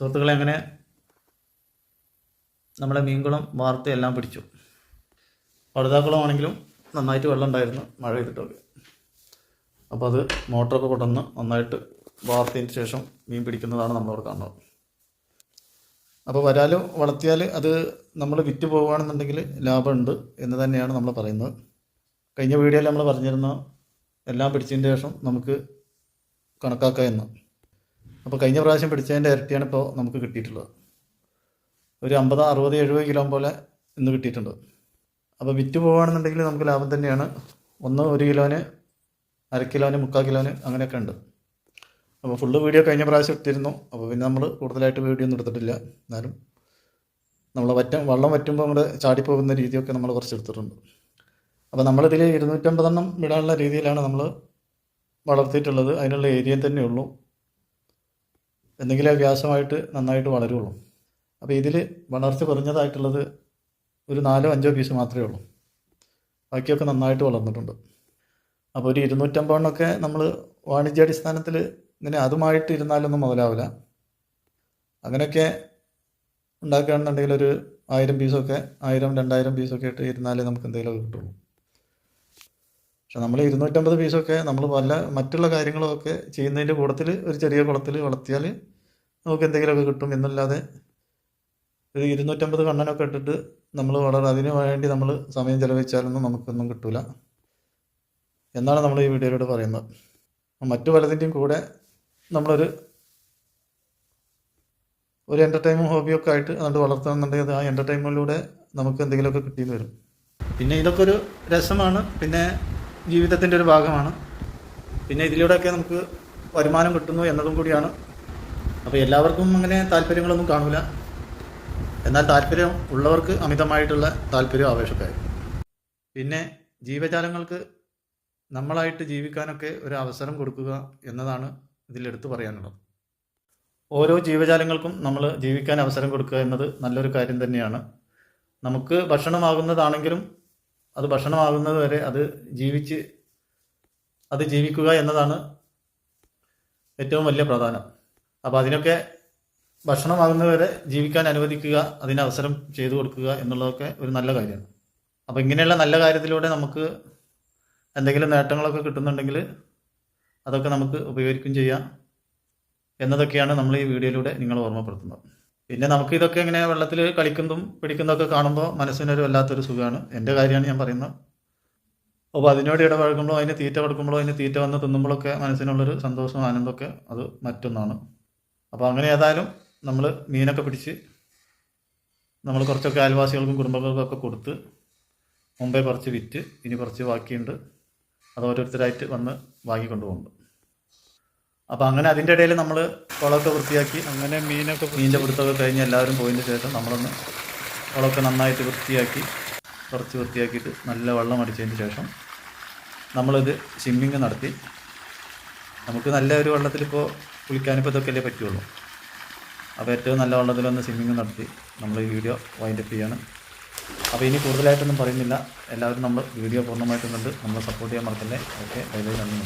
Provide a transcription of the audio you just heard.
സുഹൃത്തുക്കളെ അങ്ങനെ നമ്മളെ മീൻകുളം വാർത്ത എല്ലാം പിടിച്ചു. പടുതാക്കുളമാണെങ്കിലും നന്നായിട്ട് വെള്ളം ഉണ്ടായിരുന്നു മഴ ചെയ്തിട്ടൊക്കെ അപ്പോൾ അത് മോട്ടറൊക്കെ കൊണ്ടുവന്ന് നന്നായിട്ട് വാർത്തതിന് ശേഷം മീൻ പിടിക്കുന്നതാണ് നമ്മളവിടെ കാണുന്നത്. അപ്പോൾ വരാലും വളർത്തിയാൽ അത് നമ്മൾ വിറ്റ് പോവുകയാണെന്നുണ്ടെങ്കിൽ ലാഭമുണ്ട് എന്ന് തന്നെയാണ് നമ്മൾ പറയുന്നത്. കഴിഞ്ഞ വീഡിയോയിൽ നമ്മൾ പറഞ്ഞിരുന്ന എല്ലാം പിടിച്ചതിന് ശേഷം നമുക്ക് കണക്കാക്കാം എന്ന്. അപ്പോൾ കഴിഞ്ഞ പ്രാവശ്യം പിടിച്ചതിന്റെ ഇരട്ടിയാണ് ഇപ്പോൾ നമുക്ക് കിട്ടിയിട്ടുള്ളത്. ഒരു അമ്പത് അറുപത് എഴുപത് കിലോ പോലെ ഇന്ന് കിട്ടിയിട്ടുണ്ട്. അപ്പോൾ വിറ്റ് പോവുകയാണെന്നുണ്ടെങ്കിൽ നമുക്ക് ലാഭം തന്നെയാണ്. ഒന്ന് ഒരു കിലോന് അര കിലോന് മുക്കാൽ കിലോന് അങ്ങനെയൊക്കെ ഉണ്ട്. അപ്പോൾ ഫുള്ള് വീഡിയോ കഴിഞ്ഞ പ്രാവശ്യം ഇട്ടിരുന്നു. അപ്പോൾ പിന്നെ നമ്മൾ കൂടുതലായിട്ട് വീഡിയോ ഒന്നും എടുത്തിട്ടില്ല. എന്നാലും നമ്മൾ വറ്റം വെള്ളം വറ്റുമ്പോൾ അങ്ങോട്ട് ചാടിപ്പോകുന്ന രീതിയൊക്കെ നമ്മൾ കുറച്ച് എടുത്തിട്ടുണ്ട്. അപ്പോൾ നമ്മളിതിൽ ഇരുന്നൂറ്റമ്പതെണ്ണം വിടാനുള്ള രീതിയിലാണ് നമ്മൾ വളർത്തിയിട്ടുള്ളത്. അതിനുള്ള ഏരിയ തന്നെ ഉള്ളൂ എന്തെങ്കിലും വ്യാസമായിട്ട് നന്നായിട്ട് വളരുള്ളൂ. അപ്പോൾ ഇതിൽ വളർച്ച കുറഞ്ഞതായിട്ടുള്ളത് ഒരു നാലോ അഞ്ചോ പീസ് മാത്രമേ ഉള്ളൂ. ബാക്കിയൊക്കെ നന്നായിട്ട് വളർന്നിട്ടുണ്ട്. അപ്പോൾ ഒരു ഇരുന്നൂറ്റമ്പതെണ്ണമൊക്കെ നമ്മൾ വാണിജ്യാടിസ്ഥാനത്തിൽ ഇങ്ങനെ അതുമായിട്ട് ഇരുന്നാലൊന്നും മുതലാവില്ല. അങ്ങനെയൊക്കെ ഉണ്ടാക്കുകയാണെന്നുണ്ടെങ്കിൽ ഒരു ആയിരം പീസൊക്കെ ആയിരം രണ്ടായിരം പീസൊക്കെ ഇട്ട് ഇരുന്നാലേ നമുക്ക് എന്തെങ്കിലും കിട്ടുള്ളൂ. പക്ഷെ നമ്മൾ ഇരുന്നൂറ്റമ്പത് പീസൊക്കെ നമ്മൾ പല മറ്റുള്ള കാര്യങ്ങളൊക്കെ ചെയ്യുന്നതിന്റെ കൂട്ടത്തിൽ ഒരു ചെറിയ കുളത്തിൽ വളർത്തിയാൽ നമുക്ക് എന്തെങ്കിലുമൊക്കെ കിട്ടും. എന്നല്ലാതെ ഒരു ഇരുന്നൂറ്റമ്പത് കണ്ണനൊക്കെ ഇട്ടിട്ട് നമ്മൾ വളരെ അതിന് വേണ്ടി നമ്മൾ സമയം ചെലവഴിച്ചാലൊന്നും നമുക്കൊന്നും കിട്ടില്ല എന്നാണ് നമ്മൾ ഈ വീഡിയോയിലൂടെ പറയുന്നത്. മറ്റു പലതിന്റെയും കൂടെ നമ്മളൊരു ഒരു എന്റർടൈൻമെന്റ് ഹോബിയൊക്കെ ആയിട്ട് അതുകൊണ്ട് വളർത്തണമെന്നുണ്ടെങ്കിൽ ആ എന്റർടൈൻമെന്റിലൂടെ നമുക്ക് എന്തെങ്കിലുമൊക്കെ കിട്ടിയെന്ന് വരും. പിന്നെ ഇതൊക്കെ ഒരു രസമാണ്. പിന്നെ ജീവിതത്തിന്റെ ഒരു ഭാഗമാണ്. പിന്നെ ഇതിലൂടെയൊക്കെ നമുക്ക് വരുമാനം കിട്ടുന്നു എന്നതും കൂടിയാണ്. അപ്പോൾ എല്ലാവർക്കും അങ്ങനെ താല്പര്യങ്ങളൊന്നും കാണില്ല എന്നാൽ താല്പര്യം ഉള്ളവർക്ക് അമിതമായിട്ടുള്ള താല്പര്യം ആവേശക്കായി പിന്നെ ജീവജാലങ്ങൾക്ക് നമ്മളായിട്ട് ജീവിക്കാനൊക്കെ ഒരു അവസരം കൊടുക്കുക എന്നതാണ് ഇതിലെടുത്ത് പറയാനുള്ളത്. ഓരോ ജീവജാലങ്ങൾക്കും നമ്മൾ ജീവിക്കാൻ അവസരം കൊടുക്കുക എന്നത് നല്ലൊരു കാര്യം തന്നെയാണ്. നമുക്ക് ഭക്ഷണമാകുന്നതാണെങ്കിലും അത് ഭക്ഷണമാകുന്നത് വരെ അത് ജീവിച്ച് അത് ജീവിക്കുക എന്നതാണ് ഏറ്റവും വലിയ പ്രധാനം അപ്പോൾ അതിനൊക്കെ ഭക്ഷണമാകുന്നത് വരെ ജീവിക്കാൻ അനുവദിക്കുക അതിന് അവസരം ചെയ്തു കൊടുക്കുക എന്നുള്ളതൊക്കെ ഒരു നല്ല കാര്യമാണ്. അപ്പോൾ ഇങ്ങനെയുള്ള നല്ല കാര്യത്തിലൂടെ നമുക്ക് എന്തെങ്കിലും നേട്ടങ്ങളൊക്കെ കിട്ടുന്നുണ്ടെങ്കിൽ അതൊക്കെ നമുക്ക് ഉപയോഗിക്കുകയും ചെയ്യാം. എന്നതൊക്കെയാണ് നമ്മൾ ഈ വീഡിയോയിലൂടെ നിങ്ങൾ ഓർമ്മപ്പെടുത്തുന്നത്. പിന്നെ നമുക്ക് ഇതൊക്കെ ഇങ്ങനെ വെള്ളത്തിൽ കളിക്കുന്നതും പിടിക്കുന്നതൊക്കെ കാണുമ്പോൾ മനസ്സിനൊരു വല്ലാത്തൊരു സുഖമാണ് എന്റെ കാര്യമാണ് ഞാൻ പറയുന്നത്. അപ്പോൾ അതിനോട് ഇടപഴകുമ്പോഴോ അതിന് തീറ്റ കൊടുക്കുമ്പോഴോ അതിന് തീറ്റ വന്ന് തിന്നുമ്പോഴൊക്കെ മനസ്സിനുള്ളൊരു സന്തോഷവും ആനന്ദമൊക്കെ അത് മറ്റൊന്നാണ്. അപ്പോൾ അങ്ങനെ ഏതായാലും നമ്മൾ മീനൊക്കെ പിടിച്ച് നമ്മൾ കുറച്ചൊക്കെ അയൽവാസികൾക്കും കുടുംബങ്ങൾക്കൊക്കെ കൊടുത്ത് മുമ്പേ കുറച്ച് വിറ്റ് ഇനി കുറച്ച് ബാക്കിയുണ്ട്. അത് ഓരോരുത്തരായിട്ട് വന്ന് വാങ്ങിക്കൊണ്ട് പോകുന്നുണ്ട് അപ്പോൾ അങ്ങനെ അതിന്റെ ഇടയിൽ നമ്മൾ കുളമൊക്കെ വൃത്തിയാക്കി അങ്ങനെ മീനൊക്കെ മീനിന്റെ പിടുത്തമൊക്കെ കഴിഞ്ഞ് എല്ലാവരും പോയതിന് ശേഷം നമ്മളൊന്ന് കുളമൊക്കെ നന്നായിട്ട് വൃത്തിയാക്കി കുറച്ച് വൃത്തിയാക്കിയിട്ട് നല്ല വെള്ളം അടിച്ചതിന് ശേഷം നമ്മളിത് സ്വിമ്മിങ് നടത്തി. നമുക്ക് നല്ല ഒരു വെള്ളത്തിലിപ്പോൾ കുളിക്കാനിപ്പോൾ ഇതൊക്കെ അല്ലേ പറ്റുള്ളൂ. അപ്പോൾ ഏറ്റവും നല്ല വെള്ളത്തിലൊന്ന് സ്വിമ്മിങ് നടത്തി നമ്മൾ ഈ വീഡിയോ വൈൻഡപ്പ് ചെയ്യാണ്. അപ്പോൾ ഇനി കൂടുതലായിട്ടൊന്നും പറയുന്നില്ല. എല്ലാവരും നമ്മൾ വീഡിയോ പൂർണമായിട്ടും കണ്ട് നമ്മളെ സപ്പോർട്ട് ചെയ്യാൻ മറക്കല്ലേ. ഓക്കെ ഡൈലി നന്ദി